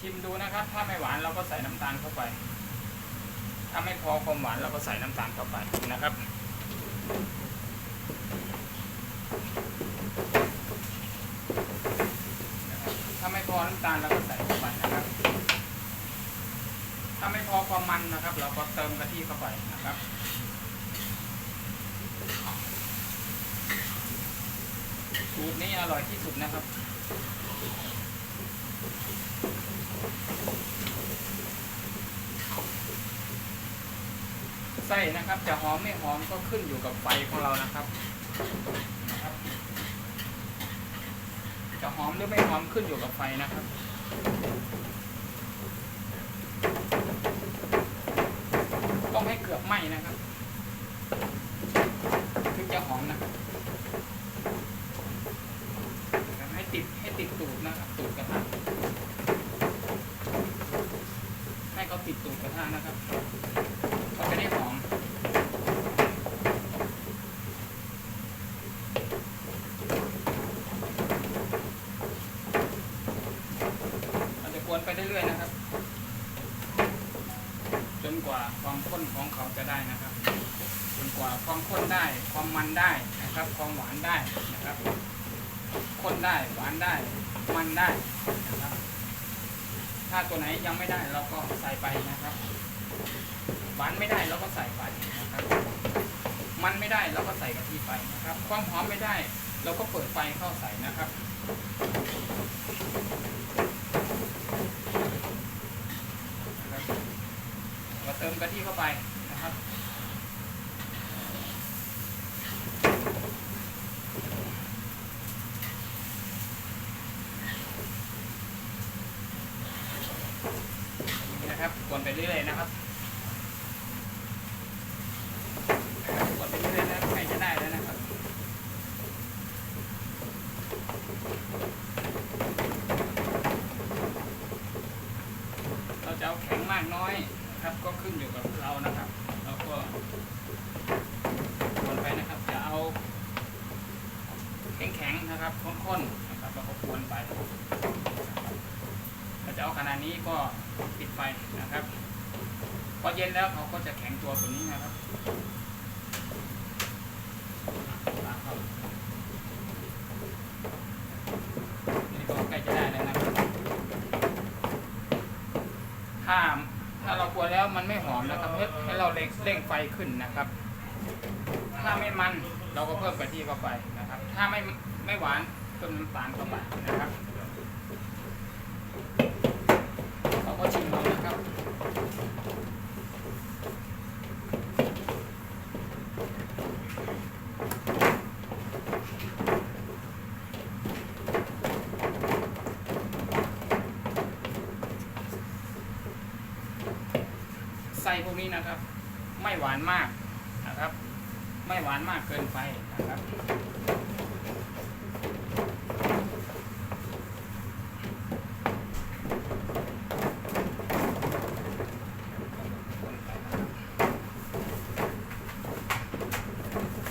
ชิมดูนะครับ ถ้าไม่หวานเราก็ใส่น้ำตาลเข้าไป ถ้าไม่พอความหวานเราก็ใส่น้ำตาลเข้าไปนะครับถ้าไม่พอน้ำตาลเราก็ใส่เข้าไปนะครับ ถ้าไม่พอความมันนะครับ เราก็เติมกะทิเข้าไปนะครับสูตรนี้อร่อยที่สุดนะครับ ไส้นะครับจะหอมไม่หอมก็ขึ้นอยู่กับไฟของเรานะครับนะครับ จะหอมหรือไม่หอมขึ้นอยู่กับไฟนะครับต้องให้เกือบไหม้นะครับถึงจะหอมนะครับ ให้ติดให้ติดตูดนะครับ ตูดกระทะให้เขาติดตูดกระทะนะครับเขาจะได้หอม เราจะกวนไปเรื่อยๆนะครับ จนกว่าความข้นของเขาจะได้นะครับ จน กว่าความข้นได้ ความมันได้นะครับ ความหวานได้นะครับข้นได้หวานได้มันได้นะครับ ถ้าตัวไหนยังไม่ได้เราก็ใส่ไปนะครับหวานไม่ได้เราก็ใส่ไปนะครับ มันไม่ได้เราก็ใส่กะทิไปนะครับ ความหอมไม่ได้เราก็เปิดไฟเข้าใส่นะครับเราเติมกะทิเข้าไปนะครับ นี่นะครับกวนไป เรื่อยๆนะครับกวนไปเรื่อยๆนะครับใกล้จะได้แล้วนะครับเราจะเอาแข็งมากน้อยนะครับก็ขึ้นอยู่กับเรานะครับเราก็กวนไปนะครับจะเอาแข็งๆนะครับข้นๆนะครับเราก็กวนไปนะครับถ้าจะเอาขนาดนี้ก็ปิดไฟ พอเย็นแล้วเขาก็จะแข็งตัวตัวนี้นะครับนี่ก็ใกล้จะได้แล้วนะครับถ้าถ้าเรากลัวแล้วมันไม่หอมนะครับให้ให้เราเร่งเร่งไฟขึ้นนะครับ ถ้าไม่มันเราก็เพิ่มกะทิเข้าไปนะครับ ถ้าไม่ไม่หวานเพิ่มน้ำตาลเข้าไปนะครับเราก็ชิมดูนะครับไส้พวกนี้นะครับ ไม่หวานมากนะครับ ไม่หวานมากเกินไปนะครับ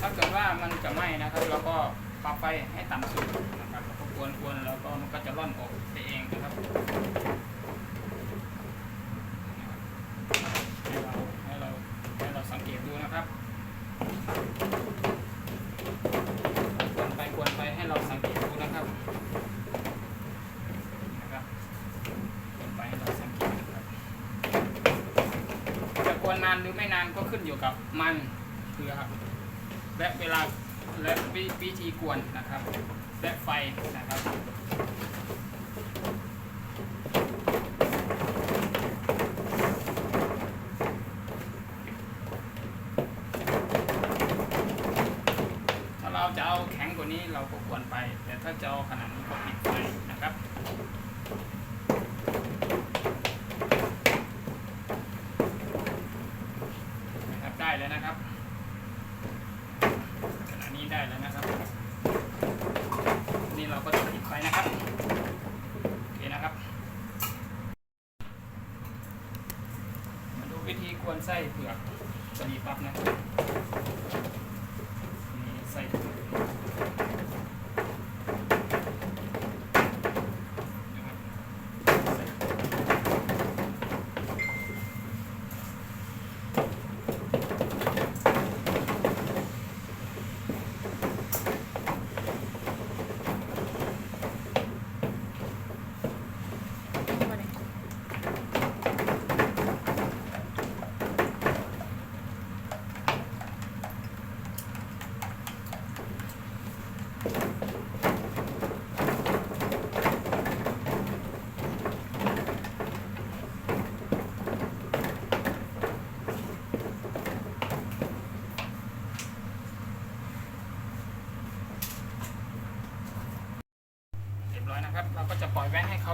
ถ้าเกิดว่ามันจะไหม้นะครับเราก็ปรับไฟให้ต่ำสุดนะครับแล้วก็กวนๆแล้วก็มันก็จะร่อนออกไปเองนะครับให้เราให้เราให้เราสังเกตดูนะครับกวนไปกวนไปให้เราสังเกตดูนะครับนะครับกวนไปให้เราสังเกตนะครับจะกวนนานหรือ ไม่นานก็ขึ้นอยู่กับมันเกลือครับและเวลาและวิวธีกวนนะครับ และไฟนะครับถ้าเราจะเอาแข็งกว่านี้เราก็กวนไป แต่ถ้าจะเอาขนาดนี้ก็ปิดไฟนะครับได้แล้วนะครับ ขณะนี้ได้แล้วนะครับ นี่เราก็จะปิดไฟนะครับ โอเคนะครับ มาดูวิธีกวนไส้เผือกสลีปั๊บนะครับนี่ไส้เผือกนะครับไส้เผือก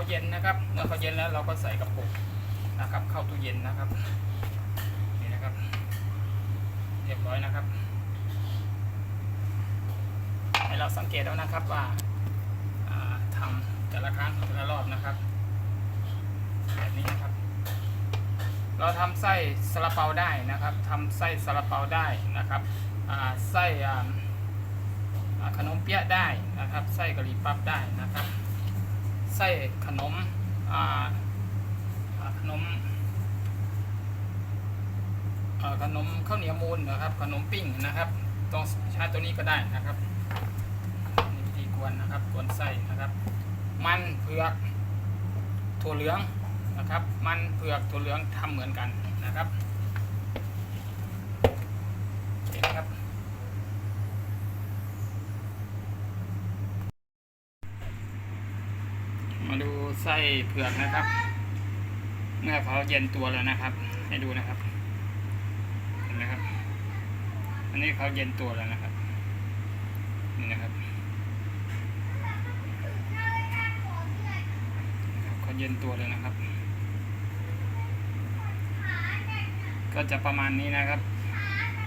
เย็นนะครับ เมื่ อเย็นแล้วเราก็ใส่กระปุกนะครับ เข้าตู้เย็นนะครับนี่นะครับ เรียบร้อยนะครับ ให้เราสังเกตแล้วนะครับว่าทำแต่ละครั้งแต่ละรอบนะครับ แบบนี้นะครับ เราทำไส้ซาลาเปาได้นะครับทำไส้ซาลาเปาได้นะครับไส้ขนมเปี๊ยะได้นะครับ ไส้กะหรี่ปั๊บได้นะครับ ไส้ขนม ขนมขนมข้าวเหนียวมูนนะครับ ขนมปิ้งนะครับต้องใช้ตัวนี้ก็ได้นะครับนี่วิธีกวนนะครับกวนไส้นะครับ มันเผือกถั่วเหลืองนะครับ มันเผือกถั่วเหลืองทำเหมือนกันนะครับโอเคนะครับ มาดูไส้ เผือกนะครับ เมื่อเขาเย็นตัวแล้วนะครับ ให้ดูนะครับ เห็นไหมครับ อันนี้เขาเย็นตัวแล้วนะครับ นี่นะครับเขาเย็นตัวเลยนะครับ ก็จะประมาณนี้นะครับ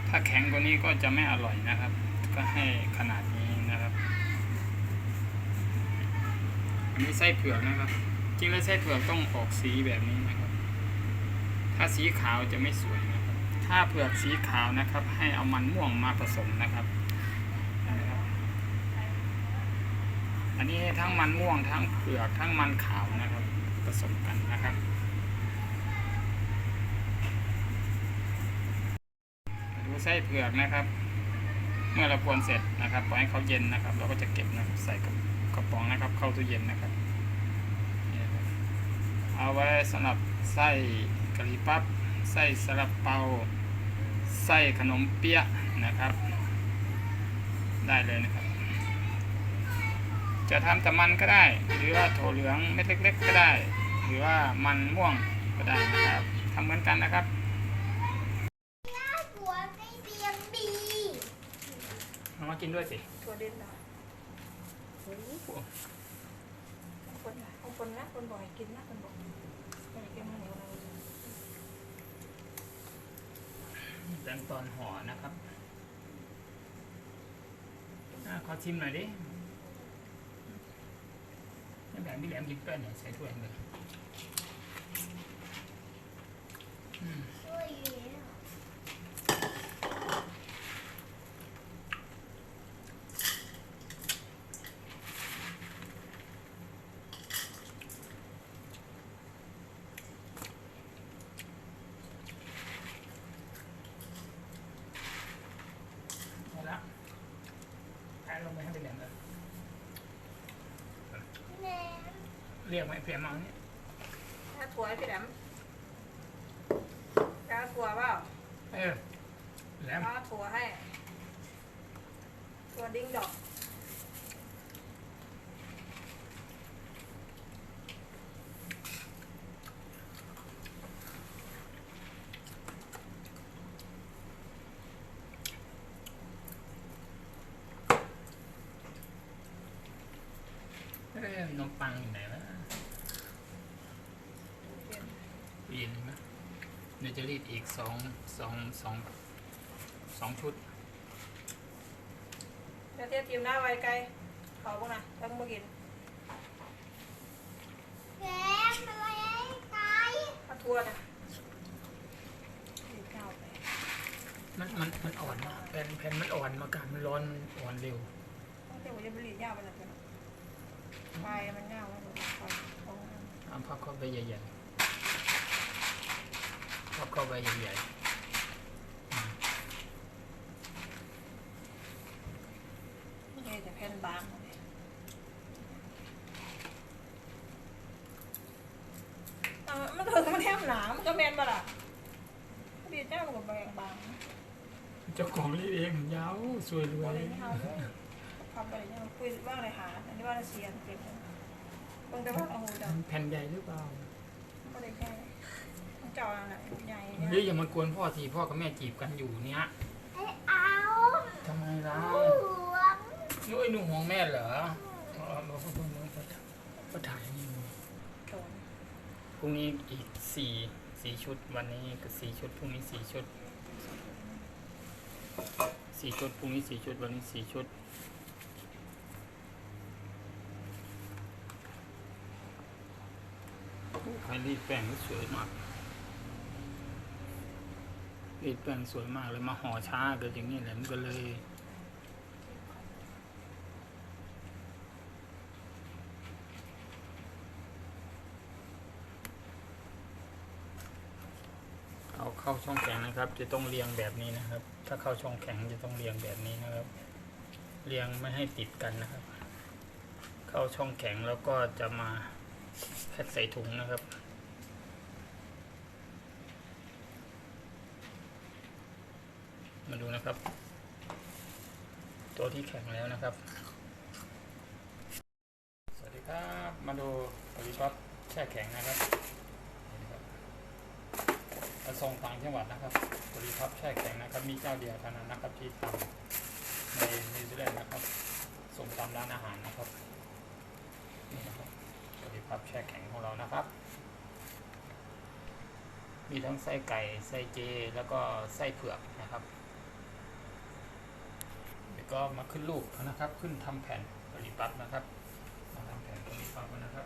ถ้าแข็งกว่านี้ก็จะไม่อร่อยนะครับ ก็ให้ขนาดนี้นะครับอันนี้ไส้เผือกนะครับ จริงแล้วไส้เผือกต้องออกสีแบบนี้นะครับ ถ้าสีขาวจะไม่สวยนะครับ ถ้าเผือกสีขาวนะครับ ให้เอามันม่วงมาผสมนะครับ อันนี้ทั้งมันม่วงทั้งเผือกทั้งมันขาวนะครับ ผสมกันนะครับดูไส้เผือกนะครับ เมื่อเรากวนเสร็จนะครับปล่อยให้เขาเย็นนะครับ เราก็จะเก็บนะครับใส่กระป๋องนะครับ เข้าตู้เย็นนะครับ เอาไว้สำหรับไส้กะหรี่ปั๊บไส้สลับเปาไส้ขนมเปี๊ยะนะครับ ได้เลยนะครับ จะทำแต่มันก็ได้ หรือว่าถั่วเหลืองเม็ดเล็ก ๆ ก็ได้ หรือว่ามันม่วงก็ได้นะครับทำเหมือนกันนะครับตัวไม่เบียงบีเอามากินด้วยสิตัวเด่นหน่อยโอ้โห คนนะคนนะคนบอกให้กินนะคนบอกไม่ให้กินมันเหนียวเลยขั้นตอนห่อนะครับอะขอชิมหน่อยดินี่แบ่งพี่แหลมหยิบด้วยหน่อยใส่ถ้วยเลย ช่วยอยู่เนี่ย เอาละแพ้ลงไปให้พี่แหลมเลย แม่ เรียกไหมเพียมเอาเนี่ยถ้าถั่วให้พี่แหลมกาถั่วเปล่าเออแหลมกาถั่วให้ ถั่วดิ้งดอกเอ้ยขนมปังอยู่ไหนวะ เย็น ตู้ เย็นไหมเดี๋ยวจะรีดอีกสองสองสองสองชุดแล้วเทียบทีมหน้าไวไกลเขาบ้างนะแล้วมึงกินแกมอะไรไก่เอาถั่วนะดีเก้าไปมันมันมันอ่อนมากแผ่นแผ่นมันอ่อนมากาศมันร้อนอ่อนเร็วต้องเทียบกับยาบุหรี่ยาวไปเลยเป็นไฟมันยาวแล้วไฟตรงนั้นเอาพับเข้าไปใหญ่ๆ พับเข้าไปใหญ่นี่แต่แผ่นบางเลยเอามันถึงมันแทบหนามันก็แมนบ่ล่ะดีเจ้ามันก็แบงบางๆเจ้าของรีดเองยาวสวยรวอะยไรนี่เอาทำอะไรเนี่ยคุยว่าอะไรหาอันนี้ว่าอะไรเสียนเก็บเบิ่งแต่ว่าโอ้โหเจ้าแผ่นใหญ่หรือเปล่าก็ได้แค่เจ้าอะไรใหญ่หรืออย่ามากวนพ่อทีพ่อกับแม่จีบกันอยู่เนี้ยให้เอาทำไมล่ะหวงนุ้ยหนุ่มของแม่เหรอเอาเอาเอาเอาเอาเอาถ่ายนี่พรุ่งนี้อีกสี่สี่ชุดวันนี้ก็สี่ชุดพรุ่งนี้สี่ชุดสี่ชุดพรุ่งนี้สี่ชุดวันนี้สี่ชุดใครรีดแป้งนี่สวยมาก รีดแป้งสวยมากเลยมาห่อช้าเกิดอย่างนี้แหละมันก็เลยเอาเข้าช่องแข็งนะครับ จะต้องเรียงแบบนี้นะครับ ถ้าเข้าช่องแข็งจะต้องเรียงแบบนี้นะครับ เรียงไม่ให้ติดกันนะครับ เข้าช่องแข็งแล้วก็จะมาแพ็คใส่ถุงนะครับ มาดูนะครับ ตัวที่แข็งแล้วนะครับ สวัสดีครับ มาดูปริพับแช่แข็งนะครับกระทรวงต่างจังหวัดนะครับปริพับแช่แข็งนะครับ มีเจ้าเดียวเท่านั้นนะครับที่ทำในนิวซีแลนด์นะครับ ส่งตามร้านอาหารนะครับนี่นะครับปฏิพับแช่แข็งของเรานะครับ มีทั้งไส้ไก่ไส้เจ แล้วก็ไส้เผือกนะครับ ก็มาขึ้นรูปนะครับ ขึ้นทำแผ่นปฏิพับนะครับมาทำแผ่นปฏิพับนะครับ